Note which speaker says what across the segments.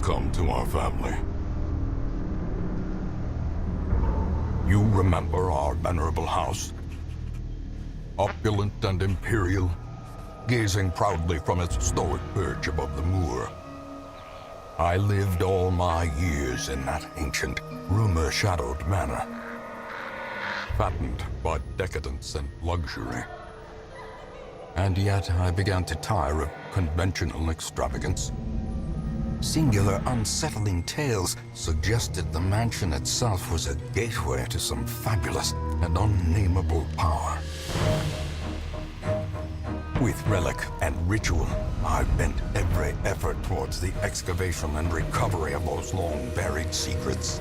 Speaker 1: come to our family. You remember our venerable house? Opulent and imperial, gazing proudly from its stoic perch above the moor. I lived all my years in that ancient, rumor-shadowed manor, fattened by decadence and luxury. And yet I began to tire of conventional extravagance. Singular, unsettling tales suggested the mansion itself was a gateway to some fabulous and unnameable power. With relic and ritual, I've bent every effort towards the excavation and recovery of those long buried secrets,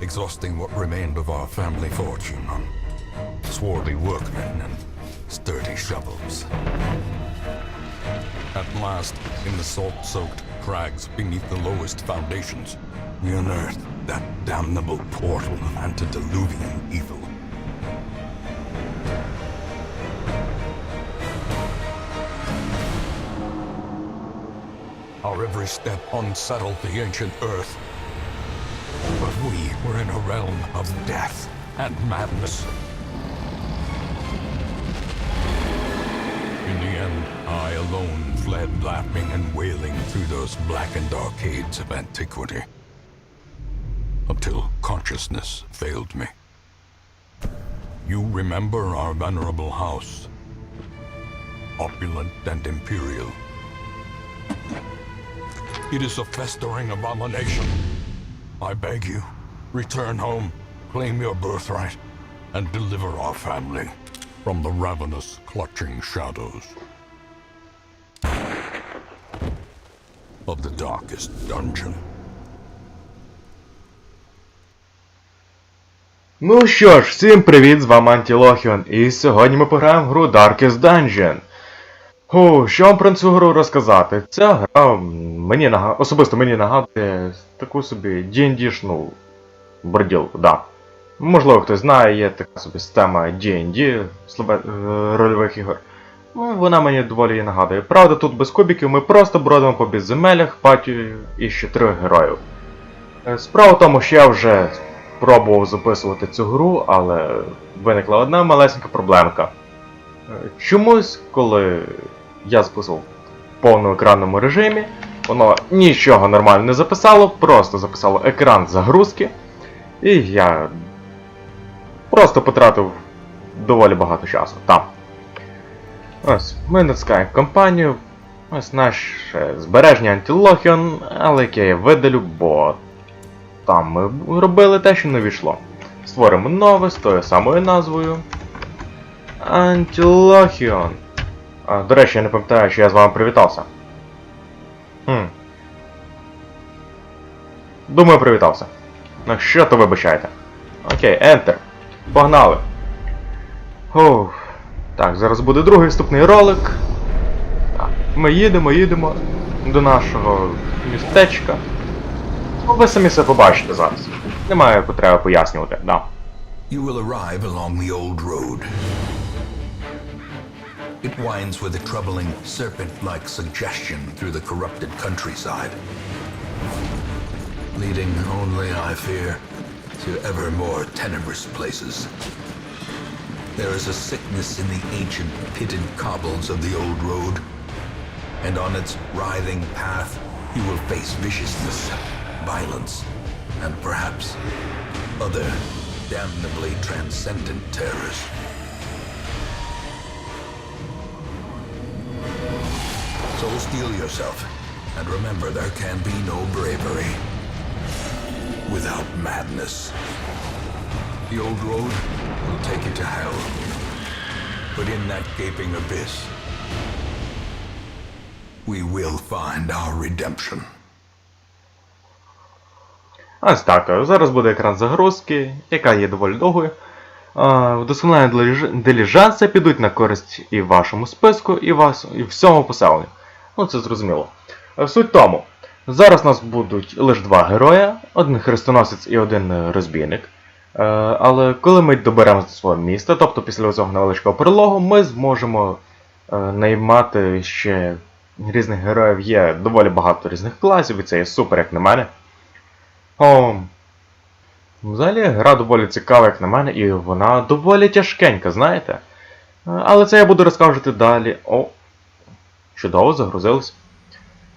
Speaker 1: exhausting what remained of our family fortune on swarthy workmen and sturdy shovels. At last, in the salt-soaked crags beneath the lowest foundations, we unearthed that damnable portal of antediluvian evil. Our every step unsettled the ancient earth. But we were in a realm of death and madness. In the end, I alone fled laughing and wailing through those blackened arcades of antiquity. Until consciousness failed me. You remember our venerable house. Opulent and imperial. It is a festering abomination. I beg you, return home, claim your birthright, and deliver our family from the ravenous, clutching shadows of the darkest dungeon.
Speaker 2: Ну що ж, всім привіт, з вами Антілохіон, і сьогодні ми пограємо в гру Darkest Dungeon. Ху, що вам про цю гру розказати? Ця гра мені нага... особисто мені нагадує таку собі D&D-шну борділку, да. Можливо, хтось знає, є така собі система D&D е, рольових ігор. Ну, вона мені доволі і нагадує. Правда, тут без кубиків ми просто бродимо по підземеллях, патію і ще трьох героїв. Е, Справа в тому, що я вже пробував записувати цю гру, але виникла одна малесенька проблемка. Е, Чомусь, коли я записував в повноекранному режимі, воно нічого нормально не записало, просто записало екран загрузки, і я просто потратив доволі багато часу там. Ось, ми натискаємо компанію. Ось наше збереження антилохіон, але яке я видалю, бо там ми робили те, що не війшло. Створимо нове з тою самою назвою. Антилохіон. До речі, я не пам'ятаю, що я з вами привітався. Хм. Думаю, привітався. Ну що то вибачайте. Окей, Enter. Погнали. Ух. Так, зараз буде другий вступний ролик. Так, ми їдемо, їдемо до нашого містечка. Ну, ви самі все побачите зараз. Немає потреби пояснювати, да.
Speaker 1: You will arrive along the old road. It winds with a troubling, serpent-like suggestion through the corrupted countryside. Leading only, I fear, to ever more tenebrous places. There is a sickness in the ancient pitted cobbles of the old road, and on its writhing path you will face viciousness, violence, and perhaps other damnably transcendent terrors. So steel yourself, and remember there can be no bravery without madness. The old road will take you to hell, but in that gaping abyss, we will find our redemption.
Speaker 2: Ось так. Зараз буде екран загрузки, яка є доволі довгою. Вдосконалення деліж- підуть на користь і вашому списку, і вас, і всьому поселенню. Ну, це зрозуміло. Суть тому. Зараз у нас будуть лише два героя, один хрестоносець і один е, розбійник. Е, Але коли ми доберемося до свого міста, тобто після цього невеличкого прологу, ми зможемо е, наймати ще різних героїв є доволі багато різних класів, і це є супер, як на мене. О, взагалі гра доволі цікава, як на мене, і вона доволі тяжкенька, знаєте? Але це я буду розказувати далі. О, чудово, загрузилось.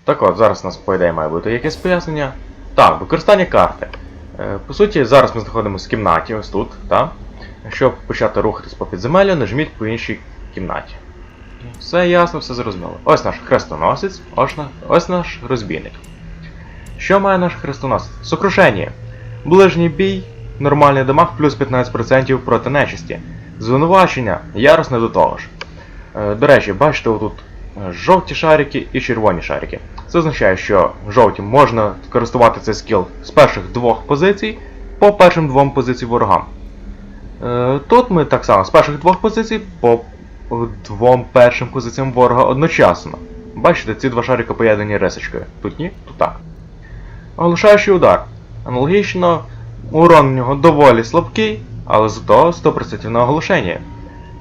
Speaker 2: Так от, зараз у нас, по ідеї, має бути якесь пояснення. Так, використання карти. Е, По суті, зараз ми знаходимося в кімнаті, ось тут, так? Щоб почати рухатись по підземеллю, нажміть по іншій кімнаті. Все ясно, все зрозуміло. Ось наш хрестоносець, ось, на- ось наш розбійник. Що має наш хрестоносець? Сокрушення. Ближній бій, нормальний дамаг плюс 15% проти нечисті. Звинувачення, яросне до того ж. Е, До речі, бачите отут жовті шарики і червоні шарики. Це означає, що жовті можна користувати цей скіл з перших двох позицій по першим двом позицій ворогам. Е, Тут ми так само з перших двох позицій по двом першим позиціям ворога одночасно. Бачите, ці два шарика поєднані рисочкою. Тут ні, тут так. Оглушаючий удар. Аналогічно, урон у нього доволі слабкий, але зато 100% на оглушення.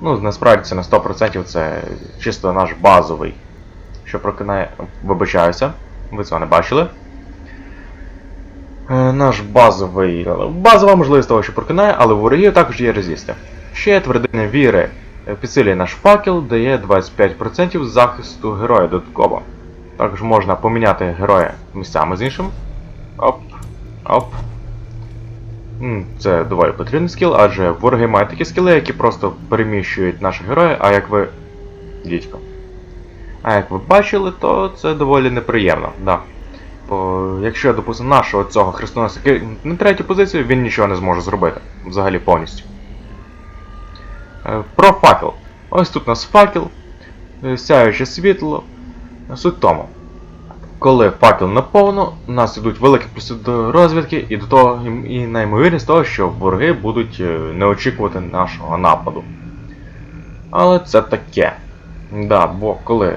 Speaker 2: Ну, насправді це на 100% це чисто наш базовий. Що прокинає. Вибачаюся, ви цього не бачили. Е, Наш базовий. Базова можливість того, що прокинає, але у ворогів також є резисти. Ще твердиня віри е, підсилює наш факел, дає 25% захисту героя додатково. Також можна поміняти героя місцями з іншим. Оп. Оп. Це доволі потрібний скіл, адже вороги мають такі скіли, які просто переміщують наших героїв, а як ви. Дідько. А як ви бачили, то це доволі неприємно, да. Бо якщо, допустимо, нашого цього хрестоносця кинуть на третю позицію, він нічого не зможе зробити. Взагалі повністю. Е, Про факел. Ось тут у нас факел, е, сяюче світло. Суть тому. Коли факел наповно, у нас йдуть великі плюси до розвідки і до того, і і на ймовірність того, що вороги будуть е, не очікувати нашого нападу. Але це таке. Да, бо коли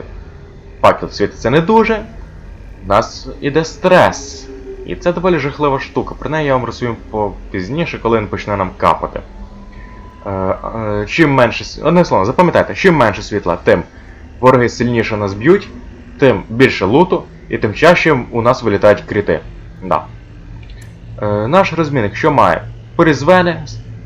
Speaker 2: факел світиться не дуже, у нас іде стрес. І це доволі жахлива штука. Про неї я вам розповім пізніше, коли він почне нам капати. Е, е, чим менше. с- Одне слово, запам'ятайте, чим менше світла, тим вороги сильніше нас б'ють, тим більше луту, і тим чаще у нас вилітають кріти. Да. Е, наш розмінник що має? Порізвене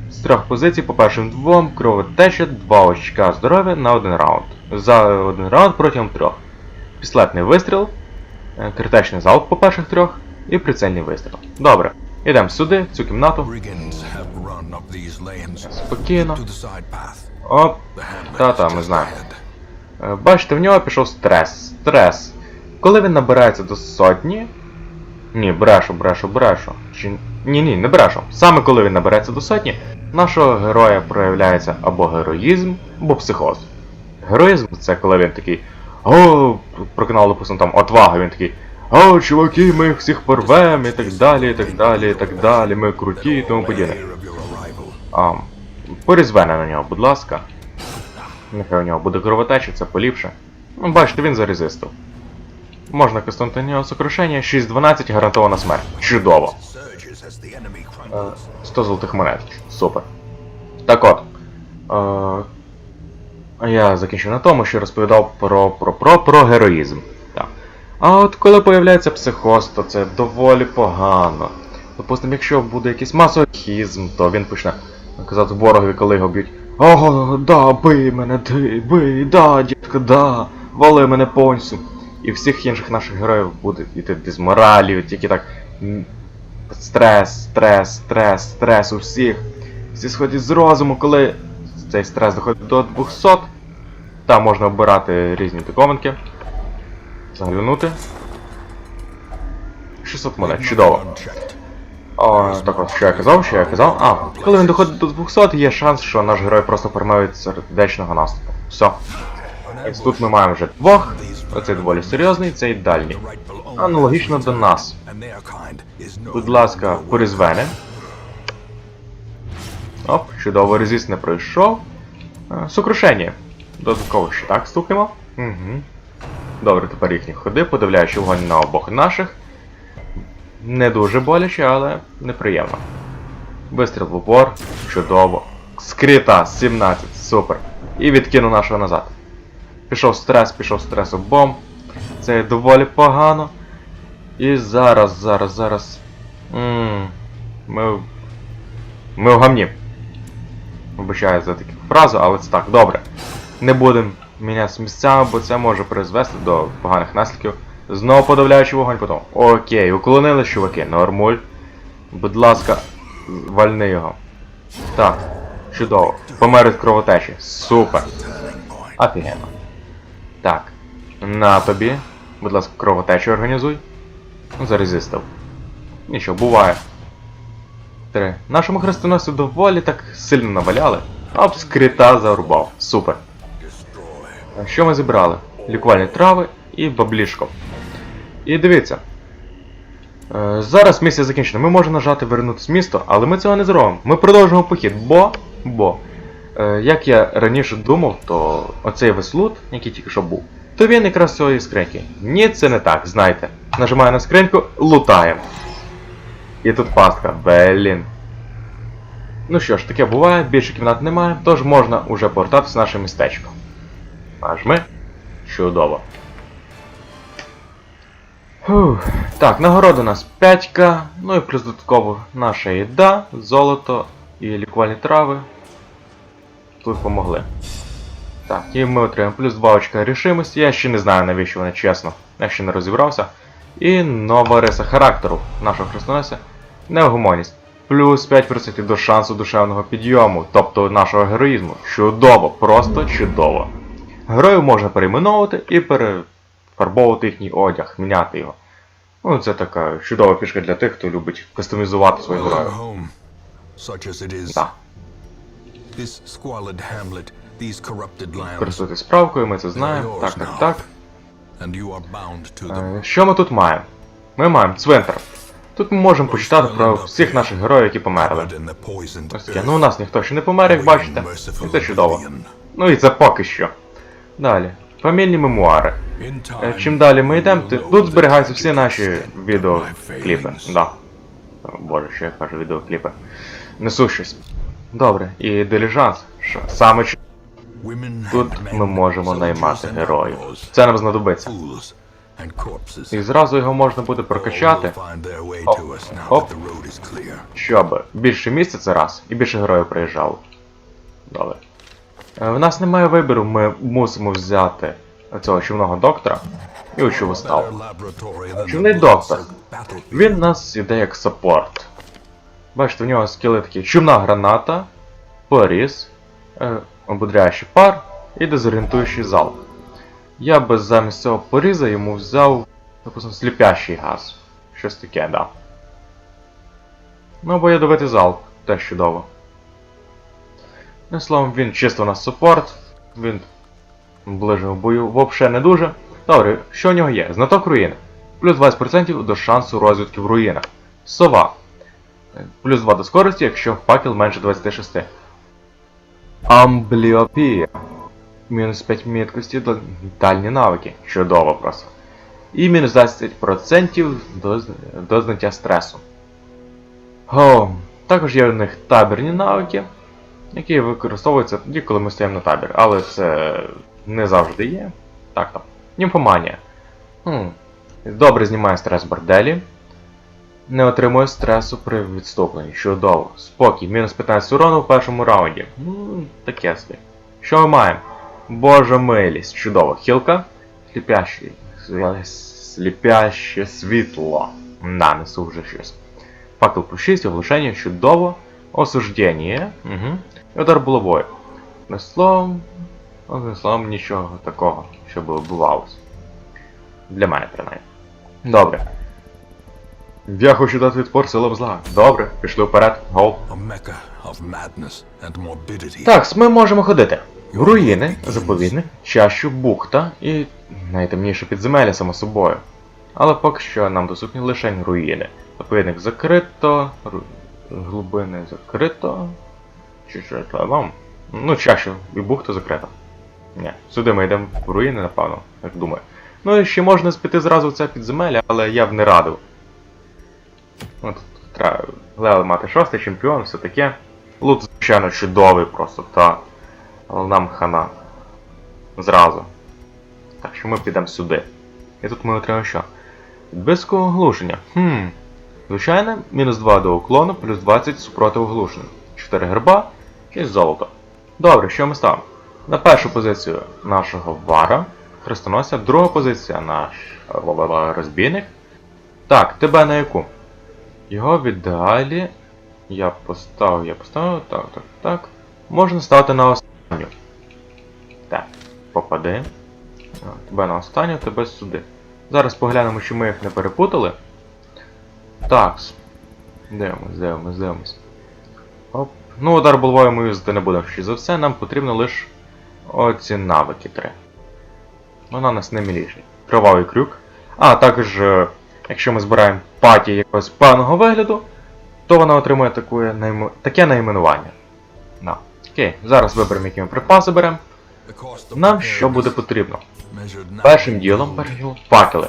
Speaker 2: з- трьох позицій по першим двом, кровотеча, два очка здоров'я на один раунд. За один раунд протягом трьох. Пістолетний вистріл, е, критичний залп по перших трьох і прицельний вистріл. Добре. Ідемо сюди, в цю кімнату. Спокійно. Оп. Та-та, ми знаємо. Е, Бачите, в нього пішов стрес. Стрес. Коли він набирається до сотні. Ні, брешу, брешу, брешу. Чи... Ні, ні, не брешу. Саме коли він набереться до сотні, нашого героя проявляється або героїзм, або психоз. Героїзм це коли він такий. О, прокинав, допустимо, там отвага, він такий. О, чуваки, ми їх всіх порвем, і так далі, і так далі, і так далі, ми круті і тому подібне. Порізвене на нього, будь ласка. Нехай у нього буде кровотеча, це поліпше. Ну, бачите, він зарезистив. Можна нього сокрушення, 6-12 гарантована смерть. Чудово.
Speaker 1: Surges as the enemy
Speaker 2: Е, 100 золотих монет. Супер. Так от. Е, я закінчив на тому, що розповідав про, про, про, про героїзм. Так. А от коли появляється психоз, то це доволі погано. Допустимо, якщо буде якийсь масохізм, то він почне казати ворогові, коли його б'ють. Ого, да, бий мене, ти, бий, да, дітка, да, вали мене повністю. І всіх інших наших героїв буде йти дизморалі, тільки так. Стрес, стрес, стрес, стрес у всіх. Всі сходять з розуму, коли цей стрес доходить до 200, там можна обирати різні диковинки. Заглянути. 600 монет, чудово. О, так от, що я казав, що я казав. А, коли він доходить до 200, є шанс, що наш герой просто перемовить сердечного наступу. Все. Ось тут ми маємо вже двох. Оцей доволі серйозний, дальній.
Speaker 1: The rightful owner
Speaker 2: Аналогічно до нас. Будь ласка, порізвене. Оп, чудово, резист не пройшов. Е, Сокрушення. Додатково ще так стукнемо. Угу. Добре, тепер їхні ходи, подивляючи вогонь на обох наших. Не дуже боляче, але неприємно. Вистріл в упор. Чудово. Скрита 17, супер. І відкину нашого назад. Пішов стрес, пішов стрес обом. Це доволі погано. І зараз, зараз, зараз. Ммм. Ми. Ми в гамні. Вибачаю за таку фразу, але це так, добре. Не будемо мінятися місцями, бо це може призвести до поганих наслідків. Знову подавляючи вогонь потім. Окей, уклонили чуваки, нормуль. Будь ласка, вальни його. Так, чудово. Помер від кровотечі. Супер. Офігенно. Так. На тобі. Будь ласка, кровотечу організуй. Зарезистив. Нічого, буває. Три. Нашому хрестоносцю доволі так сильно наваляли. Оп, скрита зарубав. Супер. Що ми зібрали? Лікувальні трави і баблішко. І дивіться. Е, зараз місія закінчена. Ми можемо нажати вернутися в місто, але ми цього не зробимо. Ми продовжимо похід, бо. бо. Е, як я раніше думав, то оцей весь лут, який тільки що був, то він якраз цієї скриньки. Ні, це не так, знайте. Нажимаю на скриньку, лутаємо. І тут пастка. Блін. Ну що ж, таке буває, більше кімнат немає, тож можна уже повертатися в наше містечко. Нажми. Чудово. Фух. Так, нагорода у нас 5к, ну і плюс додатково наша їда, золото і лікувальні трави. Тут помогли. Так, і ми отримаємо плюс 2 очка рішимості. Я ще не знаю навіщо вони чесно. Я ще не розібрався. І нова риса характеру нашого хрестоносця. Невгомонність. Плюс 5% до шансу душевного підйому, тобто нашого героїзму. Чудово, просто чудово. Героїв можна перейменовувати і перефарбовувати їхній одяг, міняти його. Ну, це така чудова фішка для тих, хто любить кастомізувати своїх героїв. Так, користуйтесь справкою, ми це знаємо. Так, так, так.
Speaker 1: and you are bound to them.
Speaker 2: Е, Що ми тут маємо? Ми маємо цвинтар. Тут ми можемо почитати про всіх наших героїв, які померли. Ось таке. Ну у нас ніхто ще не помер, як бачите. І це чудово. Ну і це поки що. Далі. Фамільні мемуари. Е, Чим далі ми йдемо, тут зберігаються всі наші відеокліпи. Да. Боже, що я кажу, відеокліпи. Несу щось. Добре, і диліжанс. Що саме ч- тут ми можемо наймати героїв. Це нам знадобиться. І зразу його можна буде прокачати, Оп, оп. щоб більше місця це раз, і більше героїв приїжджало. Добре. Е, В нас немає вибору, ми мусимо взяти цього човного доктора і учу виставу. Човний доктор. Він нас іде як саппорт. Бачите, в нього скіли такі чумна граната, поріз, е, ободряючий пар і дезорієнтуючий залп. Я би замість цього поріза йому взяв, допустим, сліпящий газ. Щось таке, да. Ну або ядовитий залп, теж чудово. Ну, словом, він чисто у нас супорт, він в бою взагалі не дуже. Добре, що в нього є? Знаток руїни. Плюс 20% до шансу розвідки в руїнах. Сова. Плюс 2 до скорості, якщо факел менше 26. Амбліопія. Мінус 5 міткості до дальні навики. Чудово просто. І мінус 10% до, до зняття стресу. О, також є в них табірні навики, які використовуються тоді, коли ми стоїмо на табір. Але це не завжди є. Так там. Німфоманія. Хм. Добре знімає стрес борделі. Не отримує стресу при відступленні. Чудово. Спокій. Мінус 15 урону в першому раунді. Ну, таке собі. Що ми маємо? Божа милість. Чудово. Хілка. Сліпяще. Сліпяще світло. На, несу вже щось. Факел по 6, оглушення, чудово. Осуждення. Угу. І удар булавою. Не словом. Одним словом, нічого такого, що відбувалося. Для мене, принаймні. Добре. Я хочу дати відпор силам зла. Добре, пішли вперед. Гол. Так, ми можемо ходити. Руїни, заповідник, чащу, бухта і найтемніше підземелля, само собою. Але поки що нам доступні лише руїни. Заповідник закрито, ру... глибини закрито. Чи що це вам? Ну, чащу і бухта закрита. Ні, сюди ми йдемо в руїни, напевно, як думаю. Ну і ще можна спіти зразу в це підземелля, але я б не радив. Ну, треба левел мати шостий чемпіон, все таке. Лут, звичайно, чудовий просто, та. Нам хана. Зразу. Так що ми підемо сюди. І тут ми отримаємо що? Відбиску оглушення. Хм. Звичайне, мінус 2 до уклону, плюс 20 супроти оглушення. 4 герба і золото. Добре, що ми ставимо? На першу позицію нашого вара, хрестоносця, друга позиція наш розбійник. Так, тебе на яку? Його в ідеалі. Я поставив, я поставив, так, так, так. Можна ставити на останню. Так, попади. Тебе на останню, тебе сюди. Зараз поглянемо, чи ми їх не перепутали. Так. Дивимось, дивимось, дивимось. Оп. Ну, удар головою ми юзати не будемо ще за все, нам потрібно лише оці навики три. Вона нас не міліший. Кривавий крюк. А, також, е, якщо ми збираємо паті якогось певного вигляду, то вона отримує таке, найм... таке найменування. На. Окей, зараз виберемо, які ми припаси беремо. Нам що буде потрібно? Першим ділом беремо факели.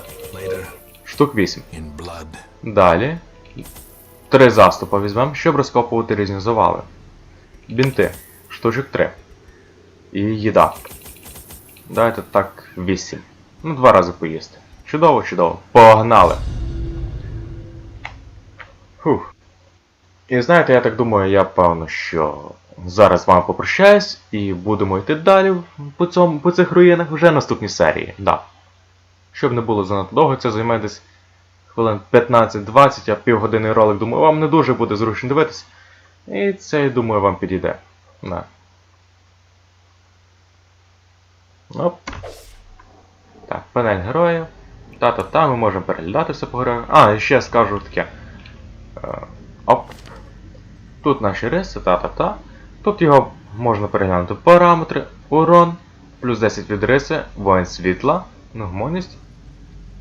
Speaker 2: Штук 8. Далі. Три заступа візьмемо, щоб розкопувати різні завали. Бінти. Штучок 3. І їда. Давайте так 8. Ну, два рази поїсти. Чудово, чудово. Погнали! Фух. І знаєте, я так думаю, я певно, що зараз з вами попрощаюсь і будемо йти далі по, цьому, по цих руїнах вже наступній серії. Да. Щоб не було занадто довго, це займе десь хвилин 15-20, а півгодини ролик, думаю, вам не дуже буде зручно дивитись. І це, я думаю, вам підійде. Да. Оп. Так, панель героїв. Та-та-та, ми можемо переглядати все по героях. А, ще скажу таке. Е, Оп. Тут наші риси, та-та-та. Тут його можна переглянути параметри, урон, плюс 10 від риси, воїн світла, нагмонність,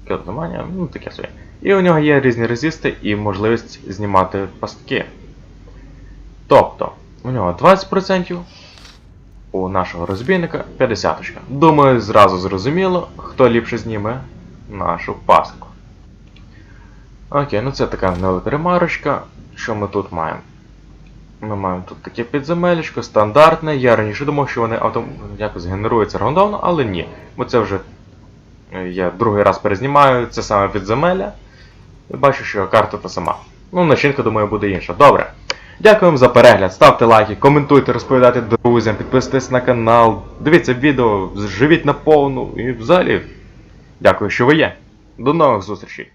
Speaker 2: кілдоманія, ну таке собі. І у нього є різні резисти і можливість знімати пастки. Тобто, у нього 20%, у нашого розбійника 50%. Думаю, зразу зрозуміло, хто ліпше зніме нашу пастку. Окей, ну це така невелика ремарочка. Що ми тут маємо? Ми маємо тут таке підземелечко, стандартне. Я раніше думав, що вони автом... якось генеруються рандомно, але ні. Бо це вже е, я другий раз перезнімаю, це саме підземелля. І бачу, що карта та сама. Ну, начинка, думаю, буде інша. Добре. Дякую вам за перегляд, ставте лайки, коментуйте, розповідайте друзям, підписуйтесь на канал, дивіться відео, живіть на повну і взагалі. Дякую, що ви є. До нових зустрічей!